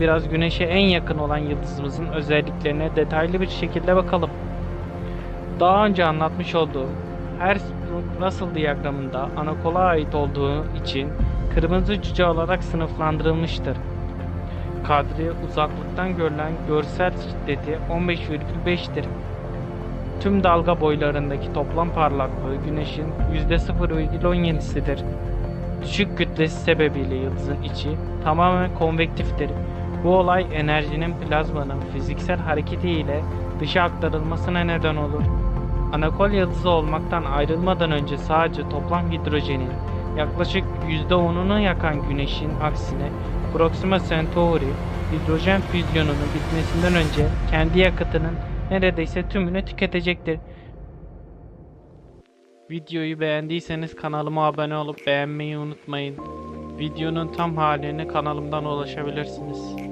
biraz güneşe en yakın olan yıldızımızın özelliklerine detaylı bir şekilde bakalım. Daha önce anlatmış olduğum Hertzsprung-Russell diyagramında anakola ait olduğu için kırmızı cüce olarak sınıflandırılmıştır. Kadri uzaklıktan görülen görsel şiddeti 15,5'tir. Tüm dalga boylarındaki toplam parlaklığı Güneş'in %0,17'sidir. Düşük kütlesi sebebiyle yıldızın içi tamamen konvektiftir. Bu olay enerjinin plazmanın fiziksel hareketi ile dışa aktarılmasına neden olur. Anakol yıldızı olmaktan ayrılmadan önce sadece toplam hidrojenin yaklaşık %10'unu yakan Güneş'in aksine Proxima Centauri hidrojen füzyonunun bitmesinden önce kendi yakıtının neredeyse tümünü tüketecektir. Videoyu beğendiyseniz kanalıma abone olup beğenmeyi unutmayın. Videonun tam halini kanalımdan ulaşabilirsiniz.